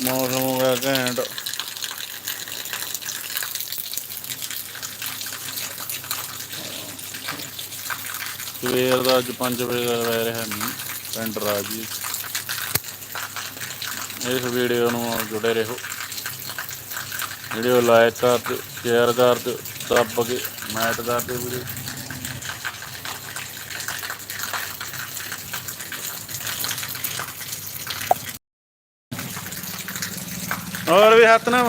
ਮੌਸਮ ਹੋ ਗਿਆ ਘੈਂਟ। ਸਵੇਰ ਦਾ ਅੱਜ 5 ਵਜੇ ਦਾ ਰਹਿ ਰਿਹਾ ਮੀਂਹ, ਪਿੰਡ ਰਾਜੀ ਇਸ ਵੀਡੀਓ ਨੂੰ ਜੁੜੇ ਰਹੋ। ਵੀਡੀਓ ਲਾਈਕ ਕਰ ਦਿਓ ਸ਼ੇਅਰ ਕਰ ਦਿਓ ਦੱਬ ਕੇ ਮੈਟ ਕਰ ਦਿਓ ਵੀਡੀਓ ਹੋਰ ਵੀ ਹੱਥ ਨਾ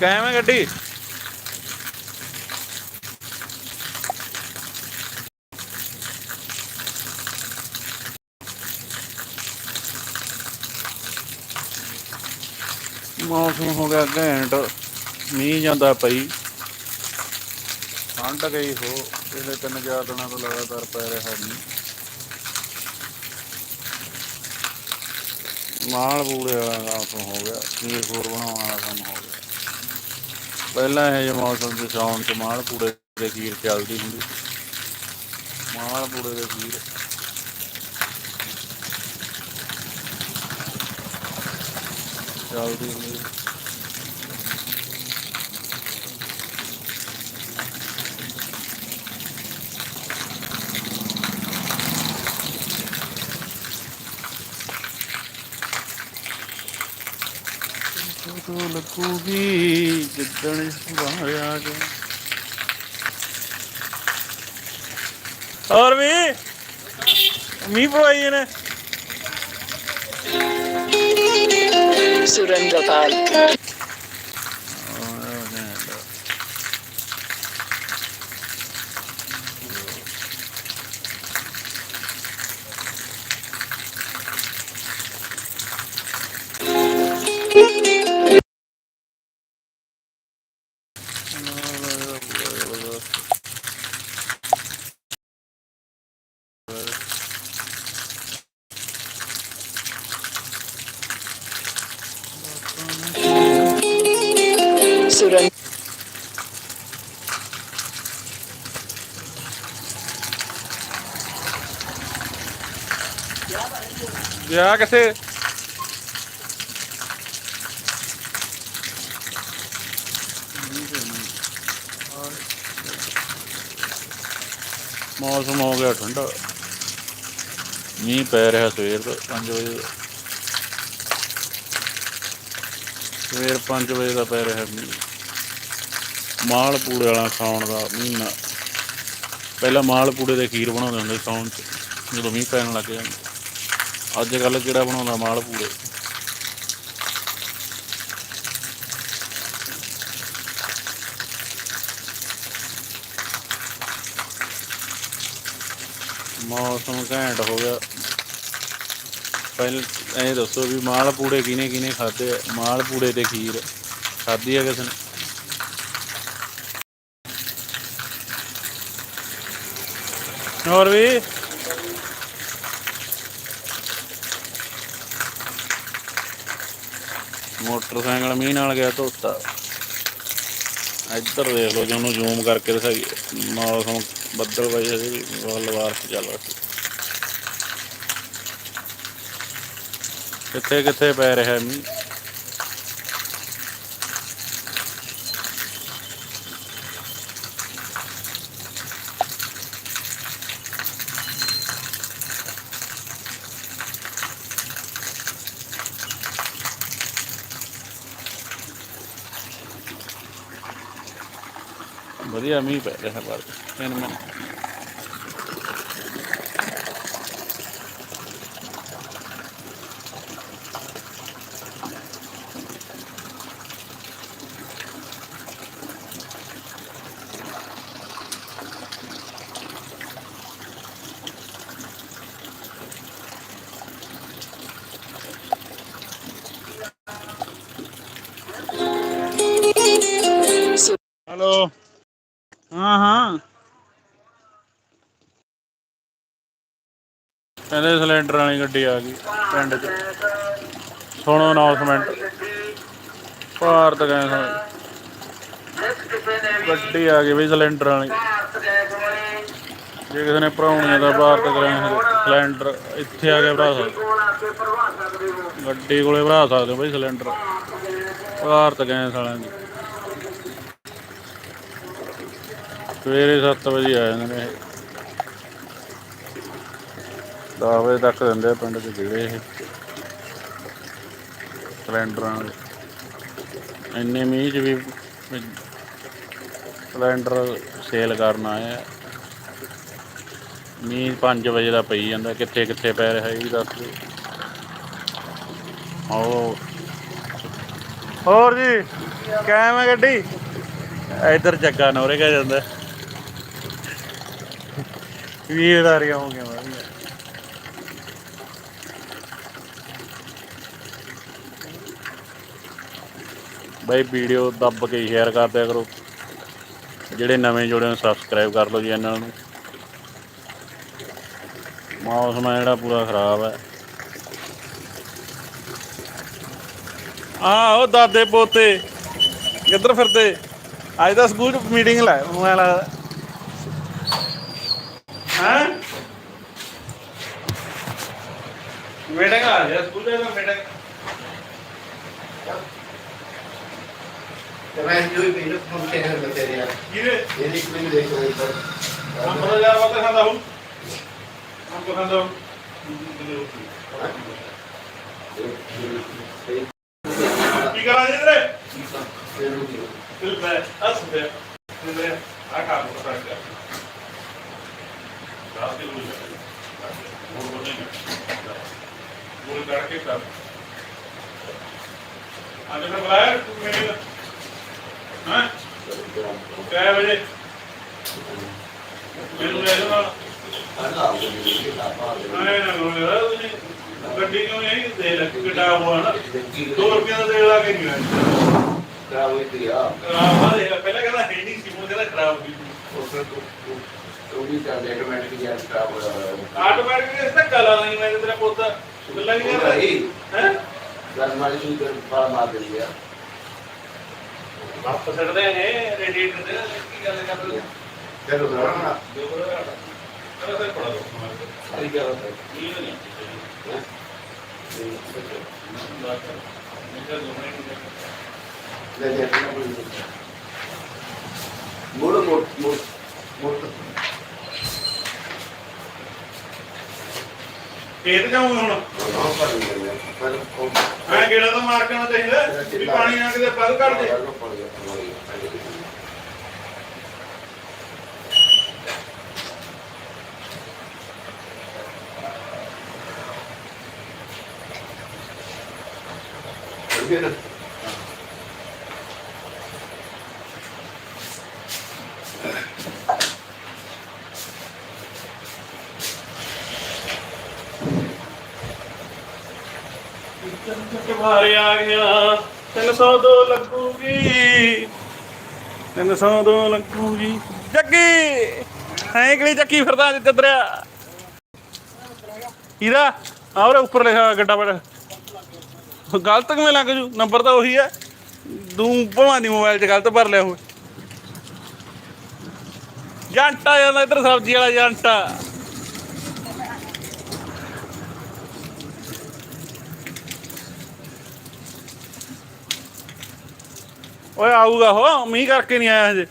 ਕਾਇਮ ਹੈ ਗੱਡੀ? ਮੌਸਮ ਹੋ ਗਿਆ ਘੈਂਟ। ਮੀਂਹ ਜਾਂਦਾ ਪਈ। ਠੰਡ ਗਈ ਹੋ ਪਿਛਲੇ ਤਿੰਨ ਚਾਰ ਦਿਨਾਂ ਤੋਂ ਲਗਾਤਾਰ ਪੈ ਰਿਹਾ ਮੀਂਹ। ਮਾਲ ਪੂੜੇ ਵਾਲਾ ਕੰਮ ਹੋ ਗਿਆ, ਖੀਰ ਖੂਰ ਬਣਾਉਣ ਵਾਲਾ ਕੰਮ ਹੋ ਗਿਆ। ਪਹਿਲਾਂ ਇਹ ਜਿਹੇ ਮੌਸਮ ਦੇ ਸਾਉਣ ਚ ਮਾਲ ਪੂੜੇ ਦੇ ਖੀਰ ਚੱਲਦੀ ਹੁੰਦੀ ਮਾਲ ਪੂੜੇ ਦੇ ਖੀਰ। ਚੱਲਦੀ ਹੁੰਦੀ ਉਦੋਂ ਲੱਗੂਗੀ ਜਿੱਦਣ ਇਸ ਵਾਰਿਆ ਗਿਆ ਹੋਰ ਵੀ? ਮੀਂਹ ਪਵਾਈ ਇਹਨੇ? Surinder Pal süren. Ja, kasi ਮੌਸਮ ਹੋ ਗਿਆ ਠੰਡਾ। ਮੀਂਹ ਪੈ ਰਿਹਾ ਸਵੇਰ ਤੋਂ 5 ਵਜੇ। ਦਾ ਸਵੇਰ 5 ਵਜੇ ਦਾ ਪੈ ਰਿਹਾ ਮੀਂਹ। ਮਾਲ ਪੂੜੇ ਵਾਲਾ ਸਾਉਣ ਦਾ ਮਹੀਨਾ। ਪਹਿਲਾਂ ਮਾਲ ਪੂੜੇ ਦੇ ਖੀਰ ਬਣਾਉਂਦੇ ਹੁੰਦੇ ਸਾਉਣ ਚ, ਜਦੋਂ ਮੀਂਹ ਪੈਣ ਲੱਗ ਜਾਂਦਾ ਅੱਜ ਕੱਲ ਕਿਹੜਾ ਬਣਾਉਂਦਾ ਮਾਲ ਪੂੜੇ? ਮੌਸਮ ਘੈਂਟ ਹੋ ਗਿਆ। ਪਹਿਲ ਐਂ ਦੱਸੋ ਵੀ ਮਾਲ ਪੂੜੇ ਕਿਨੇ ਕਿਨੇ ਖਾਦੇ ਆ? ਮਾਲ ਪੂੜੇ ਤੇ ਖੀਰ ਖਾਦੀ ਆ ਕਿਸੇ ਨੇ? ਹੋਰ ਵੀ? ਮੋਟਰਸਾਈਕਲ ਮੀਂਹ ਨਾਲ ਗਿਆ ਧੋਤਾ। ਇੱਧਰ ਦੇਖ ਲਓ ਜੇ ਜ਼ੂਮ ਕਰਕੇ ਦਿਖਾਈਏ। ਮੌਸਮ ਬੱਦਲ ਵਜੇ ਸੀ ਬੱਲਵਾਰ ਚੱਲ ਰਿਹਾ ਸੀ। ਕਿੱਥੇ ਕਿੱਥੇ ਪੈ ਰਿਹਾ ਮੀਂਹ? ਵਧੀਆ ਮੀਂਹ ਪੈ ਰਿਹਾ ਪਰ ਤਿੰਨ ਮਿੰਟ ਹੈਲੋ ਹਾਂ ਹਾਂ। ਕਹਿੰਦੇ ਸਿਲੰਡਰ ਵਾਲੀ ਗੱਡੀ ਆ ਗਈ ਪਿੰਡ 'ਚ। ਸੁਣੋ ਅਨਾਉਂਸਮੈਂਟ ਭਾਰਤ ਗੈਸ ਵਾਲੀ ਗੱਡੀ ਆ ਗਈ ਬਈ ਸਿਲੰਡਰ ਵਾਲੀ। ਜੇ ਕਿਸੇ ਨੇ ਭਰਾਉਣੀਆਂ ਦਾ ਭਾਰਤ ਗੈਸ ਸਿਲੰਡਰ ਇੱਥੇ ਆ ਕੇ ਭਰਾ ਸਕਦੇ ਗੱਡੀ ਕੋਲੇ ਭਰਾ ਸਕਦੇ ਹੋ ਬਈ ਸਿਲੰਡਰ। ਭਾਰਤ ਗੈਸ ਵਾਲਿਆਂ ਦੀ। ਸਵੇਰੇ 7 ਵਜੇ ਆ ਜਾਂਦੇ ਨੇ ਇਹ। 10 ਵਜੇ ਤੱਕ ਦਿੰਦੇ ਪਿੰਡ 'ਚ ਜਿਹੜੇ ਇਹ। ਸਿਲੰਡਰਾਂ ਦੇ ਇੰਨੇ ਮੀਂਹ 'ਚ ਵੀ ਸਿਲੰਡਰ ਸੇਲ ਕਰਨ ਆਏ ਆ। ਮੀਂਹ 5 ਵਜੇ ਦਾ ਪਈ ਜਾਂਦਾ ਕਿੱਥੇ ਕਿੱਥੇ ਪੈ ਰਿਹਾ ਇਹ ਵੀ ਦੱਸ ਦਿਓ। ਆਓ। ਹੋਰ ਜੀ ਕਾਇਮ ਹੈ ਗੱਡੀ? ਇੱਧਰ ਜੱਗਾ ਨੋਰੇ ਕਹ ਜਾਂਦਾ। ਹੋ ਗਈਆਂ ਵਧੀਆ। ਬਾਈ ਵੀਡੀਓ ਦੱਬ ਕੇ ਸ਼ੇਅਰ ਕਰ ਦਿਆ ਕਰੋ। ਜਿਹੜੇ ਨਵੇਂ ਜੁੜੇ ਨੇ ਸਬਸਕ੍ਰਾਈਬ ਕਰ ਲਓ ਜੀ ਚੈਨਲ ਨੂੰ। ਮੌਸਮ ਹੈ ਜਿਹੜਾ ਪੂਰਾ ਖਰਾਬ ਹੈ ਆ। ਉਹ ਦਾਦੇ ਪੋਤੇ ਕਿੱਧਰ ਫਿਰਦੇ? ਅੱਜ ਤਾਂ ਸਕੂਲ ਮੀਟਿੰਗ ਲੈ ਮੈਂ ਲੱਗਦਾ ਹਾਂ? ਵੇਟਿੰਗ ਆ ਜਾ ਸਕੂਲ ਜਾਏਗਾ ਵੇਟਿੰਗ ਤੇ ਮੈਂ ਜੋ ਵੀ ਪਹਿਲੇ ਫੋਨ ਤੇ ਹੈ ਬਤੇਰੀਆ ਕਿਰੇ ਇਹ ਇੱਕ ਮਿੰਟ ਦੇਖੋ ਇੱਧਰ हम पता जा रहा खाना हूँ हमको खाना हूँ ਕੀ ਕਰਾਂ ਜੀ ਤੇਰੇ ਫਿਰ ਮੈਂ ਅਸ ਮੈਂ ਤੇਰੇ ਆ ਕੰਮ ਕਰ ਰਿਹਾ 10 ਕਿਲੋ ਹੋ ਜਾਏਗਾ ਹੋਰ ਬੋਲੇ ਪੂਰੇ ਕਰਕੇ ਕਰ ਅੱਜ ਫਿਰ ਬੁਲਾਇਆ ਤੂੰ ਮੇਰੇ ਹਾਂ ਕੈ ਵਜੇ ਮੈਨੂੰ ਲੈ ਜਾਣਾ ਨਹੀਂ ਨਹੀਂ ਨਹੀਂ ਗੱਡੀ ਕਿਉਂ ਨਹੀਂ ਦੇ ਲੱਗ ਗੱਡਾ ਹੋਣਾ ਨਾ 2 ਰੁਪਏ ਦਾ ਦੇ ਲਾ ਕੇ ਨਹੀਂ ਆਇਆ ਖਰਾਬ ਹੋਈ ਤੇ ਆ। ਖਰਾਬ ਆ ਪਹਿਲਾਂ ਕਹਿੰਦਾ ਹੈ ਨਹੀਂ ਸੀ ਹੁਣ ਕਹਿੰਦਾ ਖਰਾਬ ਹੋਈ ਉਸ ਤੋਂ ਹੋ ਗਈ ਆਟੋਮੈਟਿਕ ਇਸ ਤੱਕ ਕਲਾ ਨਹੀਂ ਮੈਂ ਤੇਰਾ ਪੁੱਤ ਗੱਲਾਂ ਨਹੀਂ ਕਰਦਾ। ਹੈ? ਵਾਪਸ ਛੱਡਦੇ ਨੇ ਰੇਡੀਏਟਰ ਦੇ ਕੀ ਗੱਲ ਕਰਦੇ ਚਲੋ ਨਾ ਦੋ ਬੜਾ ਘਾਟਾ ਅਰੇ ਪੜਾ ਦੋ ਸਾਰੀ ਗੱਲ ਹੈ ਇਹ ਨਹੀਂ ਲੈ ਨਾ ਬੋਲ ਮੋੜ ਮੋੜ ਮੋੜ ਮੋੜ। ਖੇਤ ਜਾਊਂ ਹੁਣ ਮੈਂ ਗੇੜਾ ਤਾਂ ਮਾਰ ਕੇ ਆਉਣਾ ਚਾਹੀਦਾ ਵੀ ਪਾਣੀ ਆ ਕਿਤੇ ਪੱਗ ਕੱਢ ਦੇ ਕਿ ਮਾਰੇ ਗਿਆ 302 ਲੱਗੂਗੀ। 302 ਲੱਗੂਗੀ। ਜੱਗੀ! ਐਂ ਕਿਹੜੀ ਚੱਕੀ ਫਿਰਦਾ ਅੱਜ ਚੱਦਰਿਆ ਇਹਦਾ ਆਉਰੇ ਉੱਪਰ ਲਿਖਿਆ ਗੱਡਾ ਬੜ। ਗਲਤ ਕਿਵੇਂ ਲੱਗ ਜੂ? ਨੰਬਰ ਤਾਂ ਉਹੀ ਹੈ ਤੂੰ ਭਵਾਂ ਦੀ ਮੋਬਾਈਲ 'ਚ ਗਲਤ ਭਰ ਲਿਆ ਹੋਵੇ ਜੰਟਾ ਜਾਂਦਾ ਇੱਧਰ ਸਬਜ਼ੀ ਵਾਲਾ ਜੰਟਾ। ਓਏ ਆਊਗਾ ਹੋ, ਮੀਂਹ ਕਰਕੇ ਨਹੀਂ ਆਇਆ ਹਜੇ।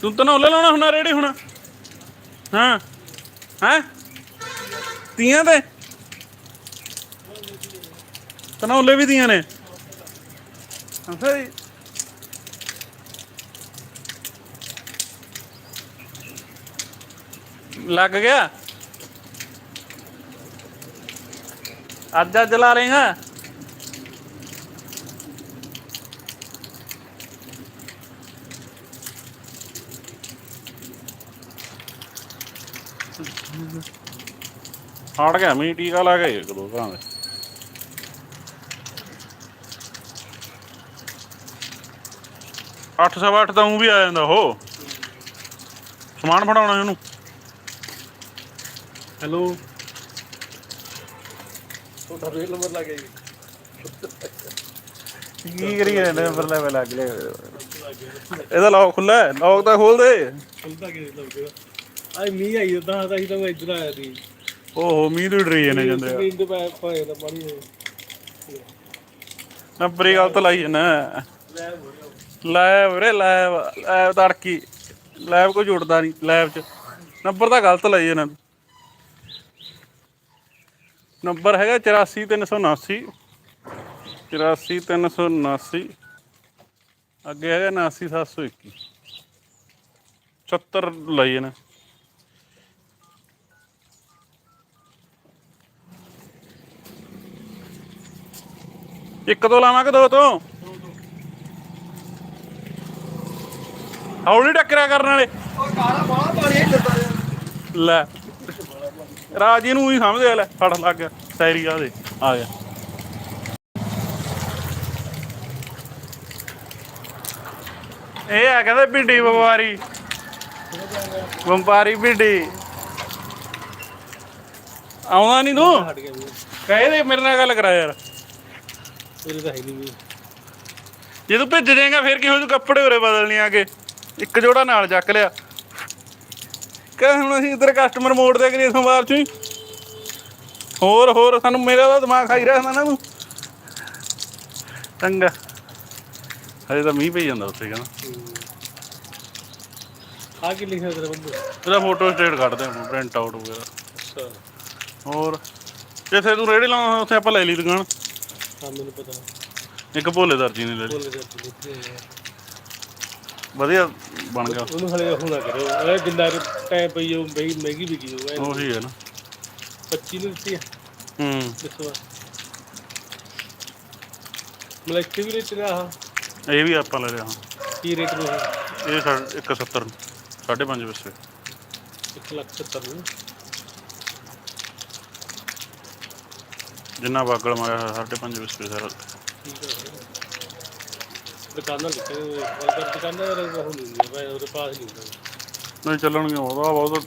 ਤੂੰ ਤਾਂ ਨਾ ਲਾਉਣਾ ਹੁਣਾ, ਰੇੜੀ ਹੁਣ। ਹਾਂ, ਹੈ? ਤੀਆਂ ਤੇ? ਤਨੌਲੇ ਵੀ ਦੀਆਂ ਨੇ। ਅੱਛਾ ਲੱਗ ਗਿਆ? ਅੱਜ ਅੱਜ ਲਾ ਰਹੇਗਾ ਹਟ ਗਿਆ ਮੀ ਟੀਕਾ ਲਾ ਕੇ ਇੱਕ ਦੋ ਘਰਾਂ ਦੇ। ਅੱਠ ਸਵਾ ਅੱਠ ਤਾਂ ਉਹ ਵੀ ਆ ਜਾਂਦਾ ਉਹ ਸਮਾਨ ਫੜਾਉਣਾ ਇਹਨੂੰ ਹੈਲੋ। ਰੇਲ ਨੰਬਰ ਲੱਗ ਗਿਆ ਕੀ ਕਰੀ ਰਹੇ ਨੇ ਪਰ ਲੈ ਲੱਗ ਇਹਦਾ ਲੌਕ ਖੁੱਲਾ ਹੈ ਲੌਕ ਤਾਂ ਖੋਲ ਦੇ। ਖੁੱਲਦਾ ਕਿ ਲੱਗੇਗਾ? ਆਈ ਮੀਂਹ ਆਈ ਉਦਾਂ ਤਾਂ ਹੀ ਤਾਂ ਮੈਂ ਇੱਧਰ ਆਇਆ ਸੀ। ਓਹੋ ਮੀਂਹ ਤੋਂ ਡਰੀ ਜਾਂਦੇ ਜਾਂਦੇ ਆ। ਜ਼ਮੀਨ ਤੇ ਪੈ ਪਾਏ ਪਾਣੀ ਨੰਬਰ ਲਾਈ ਜਨਾ। ਲੈ ਵੀਰੇ ਲੈਬ ਲੈਬ ਤੜਕੀ ਲੈਬ ਕੋਈ ਜੁੜਦਾ ਨਹੀਂ ਲੈਬ ਚ। ਨੰਬਰ ਤਾਂ ਗਲਤ ਲਾਈ ਇਹਨਾਂ ਨੰਬਰ ਹੈਗਾ 84379 84379 ਅੱਗੇ ਹੈਗਾ 79721 70 ਲਈ ਇਹਨੇ। ਇੱਕ ਤੋਂ ਲਾਵਾਂ ਕਿ ਦੋ ਤੋਂ? ਹੌਲੀ ਟੱਕਰਿਆ ਕਰਨ ਵਾਲੇ। ਉਹ ਕਾਲਾ ਬਾਹਰ ਪਾਣੀ ਇੱਧਰ ਲੈ। ਰਾਜੀ ਨੂੰ ਹੀ ਸਮਝਦੇ ਲੈ ਫੜ ਲੱਗ ਗਿਆ ਸੈਰੀ ਆ ਦੇ ਆ ਗਿਆ। ਇਹ ਆ ਕਹਿੰਦੇ ਭਿੰਡੀ ਵਪਾਰੀ ਵਪਾਰੀ ਭਿੰਡੀ। ਆਉਂਦਾ ਨਹੀਂ ਤੂੰ? ਕਹੇ ਦੇ ਮੇਰੇ ਨਾਲ ਗੱਲ ਕਰਾ ਯਾਰ। ਮੇਰੇ ਤਾਂ ਹੈ ਨਹੀਂ ਵੀ ਜੇ ਤੂੰ ਭੇਜ ਦੇਂਗਾ ਫਿਰ ਕਿਹੋ ਜਿਹੇ ਕੱਪੜੇ ਉਰੇ ਬਦਲਣੀ ਆ ਕੇ ਇੱਕ ਜੋੜਾ ਨਾਲ ਚੱਕ ਲਿਆ। ਕਹ ਹੁਣ ਅਸੀਂ ਇਧਰ ਕਸਟਮਰ ਮੋੜ ਦੇ ਕਰੀ ਸੋਮਵਾਰ ਚ ਹੀ। ਹੋਰ ਹੋਰ ਸਾਨੂੰ ਮੇਰਾ ਤਾਂ ਦਿਮਾਗ ਖਾਈ ਰਿਹਾ ਨਾ। ਤੂੰ ਚੰਗਾ। ਹਜੇ ਤਾਂ ਮੀਂਹ ਪਈ ਜਾਂਦਾ ਉੱਥੇ ਕਹਿੰਦਾ। ਆ ਕੀ ਲਿਖਿਆ ਤੇਰੇ ਬੰਦੇ? ਇਹਦਾ ਫੋਟੋ ਸਟੇਟ ਕੱਢਦੇ ਹਾਂ ਪ੍ਰਿੰਟ ਆਊਟ ਵਗੈਰਾ। ਅੱਛਾ। ਹੋਰ ਜਿੱਥੇ ਤੂੰ ਰੇੜੀ ਲਾਉਣਾ ਉੱਥੇ ਆਪਾਂ ਲੈ ਲਈ ਦੁਕਾਨ? ਹਾਂ ਮੈਨੂੰ ਪਤਾ। ਇੱਕ ਭੋਲੇ ਦਰਜੀ ਨੇ ਲੈ ਲਈ। ਹੋਏ ਆ। ਵਧੀਆ। ਬਣ ਗਿਆ। ਉਹਨੂੰ ਹਲੇ ਉਹ ਨਾ ਕਰੋ ਇਹ ਜਿੰਨਾ ਟਾਈਮ ਪਈ ਉਹ ਮਹਿੰਗੀ ਮਹਿੰਗੀ ਵਿਕੀ ਜਾਊਗਾ ਉਹੀ ਹੈ ਨਾ। 25 ਨੂੰ ਦਿੱਤੀ ਆ। ਹੂੰ। ਦੱਸੋ ਮਲੈਕਟੀ ਵੀ ਰੇਟ ਰਿਹਾ ਆਹ? ਇਹ ਵੀ ਆਪਾਂ ਲੈ ਲਿਆ। ਹਾਂ ਕੀ ਰੇਟ ਨੂੰ ਇਹ? ਇਹ ਸਾਢੇ- ਇੱਕ 70 ਨੂੰ। ਸਾਢੇ ਪੰਜ ਵਜੇ ਇੱਕ ਲੱਖ ਸੱਤਰ ਨੂੰ। ਜਿੰਨਾ ਬਾਗਲ ਮਾਰਿਆ ਸਾਢੇ ਪੰਜ ਵਜੇ ਸਾਰਾ। ਠੀਕ ਹੈ ਦੁਕਾਨਾਂ ਲਿਖੇ ਹੋਏ ਆ। ਦੁਕਾਨਾਂ ਉਹ ਨਹੀਂ ਹੁੰਦਾ ਭਾਈ ਉਹਦੇ ਪਾਸ ਨਹੀਂ ਹੁੰਦਾ ਨਹੀਂ ਚੱਲਣਗੇ ਉਹਦਾ ਬਹੁਤ